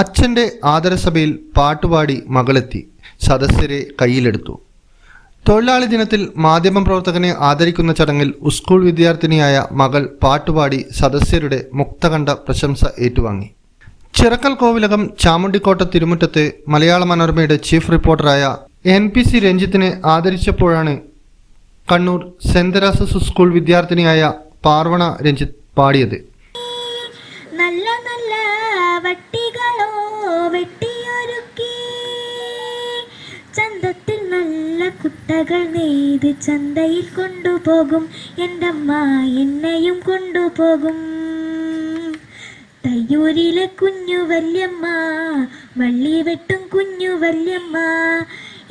അച്ഛന്റെ ആദരസഭയിൽ പാട്ടുപാടി മകളെത്തി സദസ്യരെ കയ്യിലെടുത്തു. തൊഴിലാളി ദിനത്തിൽ മാധ്യമപ്രവർത്തകനെ ആദരിക്കുന്ന ചടങ്ങിൽ ഉസ്കൂൾ വിദ്യാർത്ഥിനിയായ മകൾ പാട്ടുപാടി സദസ്യരുടെ മുക്തകണ്ഠ പ്രശംസ ഏറ്റുവാങ്ങി. ചിറക്കൽ കോവിലകം ചാമുണ്ടിക്കോട്ട തിരുമുറ്റത്ത് മലയാള മനോരമയുടെ ചീഫ് റിപ്പോർട്ടറായ എൻ പി സി രഞ്ജിത്തിനെ ആദരിച്ചപ്പോഴാണ് കണ്ണൂർ സെന്റ് തെരേസസ് സ്കൂൾ വിദ്യാർത്ഥിനിയായ പാർവണ രഞ്ജിത്ത് പാടിയത്. വട്ടികളോ വെട്ടിയൊരുക്കി. ചന്തത്തിൽ നല്ല കുട്ടകൾ നെയ്ത് ചന്തയിൽ കൊണ്ടുപോകും. എന്റെ അമ്മ എന്നെയും കൊണ്ടുപോകും. തയ്യൂരിലെ കുഞ്ഞു വല്യമ്മ വള്ളി വെട്ടും കുഞ്ഞു വല്യമ്മ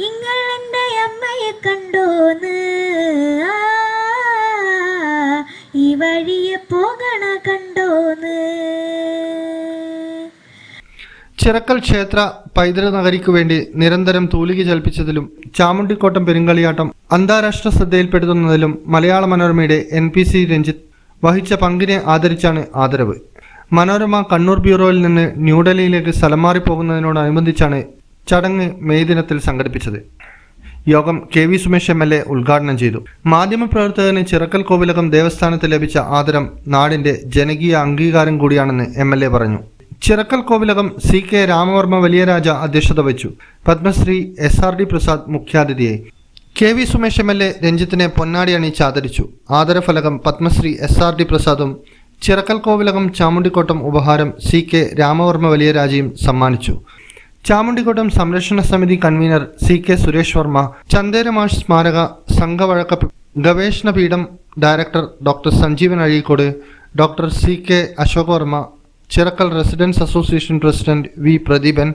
നിങ്ങൾ എന്റെ അമ്മയെ കണ്ടോന്ന്. ഈ വഴിയെ പോകണ കണ്ടോന്ന് ചിറക്കൽ ക്ഷേത്ര പൈതൃക നഗരിക്കു വേണ്ടി നിരന്തരം തൂലിക ചലിപ്പിച്ചതിലും ചാമുണ്ടിക്കോട്ടം പെരുങ്കളിയാട്ടം അന്താരാഷ്ട്ര ശ്രദ്ധയിൽപ്പെടുത്തുന്നതിലും മലയാള മനോരമയുടെ എൻ പി സി രഞ്ജിത്ത് വഹിച്ച പങ്കിനെ ആദരിച്ചാണ് ആദരവ്. മനോരമ കണ്ണൂർ ബ്യൂറോയിൽ നിന്ന് ന്യൂഡൽഹിയിലേക്ക് സ്ഥലം മാറിപ്പോകുന്നതിനോടനുബന്ധിച്ചാണ് ചടങ്ങ് മെയ് ദിനത്തിൽ സംഘടിപ്പിച്ചത്. യോഗം K V Sumesh M L A ഉദ്ഘാടനം ചെയ്തു. മാധ്യമപ്രവർത്തകന് ചിറക്കൽ കോവിലകം ദേവസ്ഥാനത്ത് ലഭിച്ച ആദരം നാടിന്റെ ജനകീയ അംഗീകാരം കൂടിയാണെന്ന് എം എൽ എ പറഞ്ഞു. ചിറക്കൽ കോവിലകം സി കെ രാമവർമ്മ വലിയരാജ അധ്യക്ഷത വഹിച്ചു. Padmashri S R D Prasad മുഖ്യാതിഥിയായി. K V Sumesh M L A രഞ്ജിത്തിനെ പൊന്നാടി അണിയിച്ച് ആദരിച്ചു. ആദരഫലകം പത്മശ്രീ എസ് ആർ ഡി പ്രസാദും ചിറക്കൽ കോവിലകം ചാമുണ്ടിക്കോട്ടം ഉപഹാരം സി കെ രാമവർമ്മ വലിയരാജയും സമ്മാനിച്ചു. ചാമുണ്ടിക്കോട്ടം സംരക്ഷണ സമിതി convener C K Suresh Varma ചന്ദേരമാഷ് സ്മാരക സംഘവഴക്ക ഗവേഷണ പീഠം director doctor Sanjeevan Azhikode doctor C K Ashok Varma Chirakkal residents association president V Pradeepan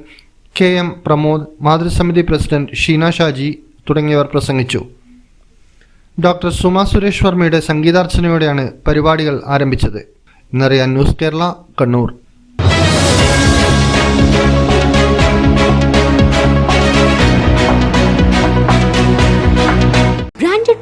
K M Pramod മാതൃസമിതി president Sheena Shaji തുടങ്ങിയവർ പ്രസംഗിച്ചു. ഡോക്ടർ സുമ സുരേഷ് വർമ്മയുടെ സംഗീതാർച്ചനയോടെയാണ് പരിപാടികൾ ആരംഭിച്ചത്. ഇന്നറിയാൻ ന്യൂസ് കേരള കണ്ണൂർ.